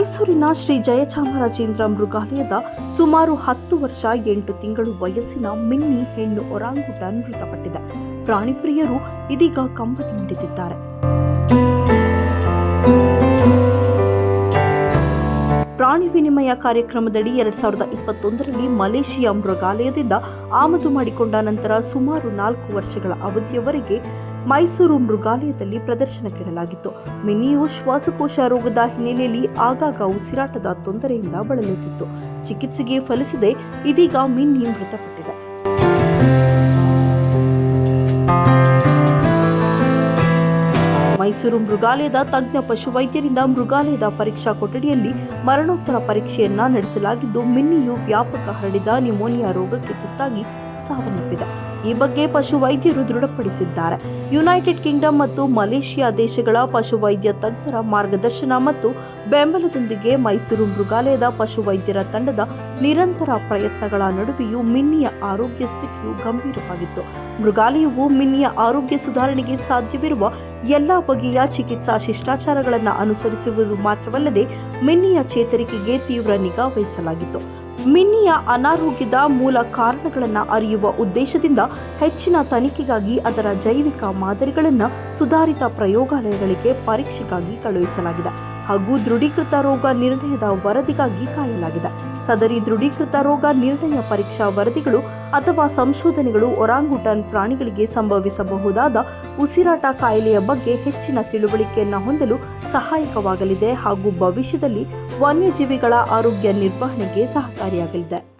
ಮೈಸೂರಿನ ಶ್ರೀ ಜಯಚಾಮರಾಜೇಂದ್ರ ಮೃಗಾಲಯದ ಸುಮಾರು ಹತ್ತು ವರ್ಷ ಎಂಟು ತಿಂಗಳು ವಯಸ್ಸಿನ ಮಿನ್ನಿ ಹೆಣ್ಣು ಒರಾಂಗುಟನ್ ಮೃತಪಟ್ಟಿದೆ. ಪ್ರಾಣಿಪ್ರಿಯರು ಇದೀಗ ಕಂಬನಿ ಮಿಡಿದಿದ್ದಾರೆ ಪ್ರಾಣಿ ವಿನಿಮಯ ಕಾರ್ಯಕ್ರಮದಡಿ ಎರಡ್ ಸಾವಿರದ ಇಪ್ಪತ್ತೊಂದರಲ್ಲಿ ಮಲೇಷಿಯಾ ಮೃಗಾಲಯದಿಂದ ಆಮದು ಮಾಡಿಕೊಂಡ ನಂತರ ಸುಮಾರು ನಾಲ್ಕು ವರ್ಷಗಳ ಅವಧಿಯವರೆಗೆ ಮೈಸೂರು ಮೃಗಾಲಯದಲ್ಲಿ ಪ್ರದರ್ಶನಕ್ಕಿಡಲಾಗಿತ್ತು. ಮಿನಿಯು ಶ್ವಾಸಕೋಶ ರೋಗದ ಹಿನ್ನೆಲೆಯಲ್ಲಿ ಆಗಾಗ ಉಸಿರಾಟದ ತೊಂದರೆಯಿಂದ ಬಳಲುತ್ತಿತ್ತು. ಚಿಕಿತ್ಸೆಗೆ ಫಲಿಸದೆ ಇದೀಗ ಮಿನ್ನಿ ಮೃತಪಟ್ಟಿದೆ ಮೈಸೂರು ಮೃಗಾಲಯದ ತಜ್ಞ ಪಶುವೈದ್ಯರಿಂದ ಮೃಗಾಲಯದ ಪರೀಕ್ಷಾ ಕೊಠಡಿಯಲ್ಲಿ ಮರಣೋತ್ತರ ಪರೀಕ್ಷೆಯನ್ನ ನಡೆಸಲಾಗಿದ್ದು, ಮಿನ್ನಿಯು ವ್ಯಾಪಕ ಹರಡಿದ ನ್ಯುಮೋನಿಯಾ ರೋಗಕ್ಕೆ ತುತ್ತಾಗಿ ಸಾವನ್ನಪ್ಪಿದೆ. ಈ ಬಗ್ಗೆ ಪಶುವೈದ್ಯರು ದೃಢಪಡಿಸಿದ್ದಾರೆ. ಯುನೈಟೆಡ್ ಕಿಂಗ್ಡಮ್ ಮತ್ತು ಮಲೇಷಿಯಾ ದೇಶಗಳ ಪಶುವೈದ್ಯ ತಜ್ಞರ ಮಾರ್ಗದರ್ಶನ ಮತ್ತು ಬೆಂಬಲದೊಂದಿಗೆ ಮೈಸೂರು ಮೃಗಾಲಯದ ಪಶುವೈದ್ಯರ ತಂಡದ ನಿರಂತರ ಪ್ರಯತ್ನಗಳ ನಡುವೆಯೂ ಮಿನ್ನಿಯ ಆರೋಗ್ಯ ಸ್ಥಿತಿಯು ಗಂಭೀರವಾಗಿತ್ತು. ಮೃಗಾಲಯವು ಮಿನ್ನಿಯ ಆರೋಗ್ಯ ಸುಧಾರಣೆಗೆ ಸಾಧ್ಯವಿರುವ ಎಲ್ಲ ಬಗೆಯ ಚಿಕಿತ್ಸಾ ಶಿಷ್ಟಾಚಾರಗಳನ್ನು ಅನುಸರಿಸುವುದು ಮಾತ್ರವಲ್ಲದೆ ಮಿನ್ನಿಯ ಚೇತರಿಕೆಗೆ ತೀವ್ರ ನಿಗಾ ವಹಿಸಲಾಗಿತ್ತು. ಮಿನ್ನಿಯ ಅನಾರೋಗ್ಯದ ಮೂಲ ಕಾರಣಗಳನ್ನು ಅರಿಯುವ ಉದ್ದೇಶದಿಂದ ಹೆಚ್ಚಿನ ತನಿಖೆಗಾಗಿ ಅದರ ಜೈವಿಕ ಮಾದರಿಗಳನ್ನು ಸುಧಾರಿತ ಪ್ರಯೋಗಾಲಯಗಳಿಗೆ ಪರೀಕ್ಷೆಗಾಗಿ ಕಳುಹಿಸಲಾಗಿದೆ ಹಾಗೂ ದೃಢೀಕೃತ ರೋಗ ನಿರ್ಣಯದ ವರದಿಗಾಗಿ ಕಾಯಲಾಗಿದೆ. ಸದರಿ ದೃಢೀಕೃತ ರೋಗ ನಿರ್ಣಯ ಪರೀಕ್ಷಾ ವರದಿಗಳು ಅಥವಾ ಸಂಶೋಧನೆಗಳು ಒರಾಂಗುಟನ್ ಪ್ರಾಣಿಗಳಿಗೆ ಸಂಭವಿಸಬಹುದಾದ ಉಸಿರಾಟ ಕಾಯಿಲೆಯ ಬಗ್ಗೆ ಹೆಚ್ಚಿನ ತಿಳುವಳಿಕೆಯನ್ನು ಹೊಂದಲು ಸಹಾಯಕವಾಗಲಿದೆ ಹಾಗೂ ಭವಿಷ್ಯದಲ್ಲಿ ವನ್ಯಜೀವಿಗಳ ಆರೋಗ್ಯ ನಿರ್ವಹಣೆಗೆ ಸಹಕಾರಿಯಾಗಲಿದೆ.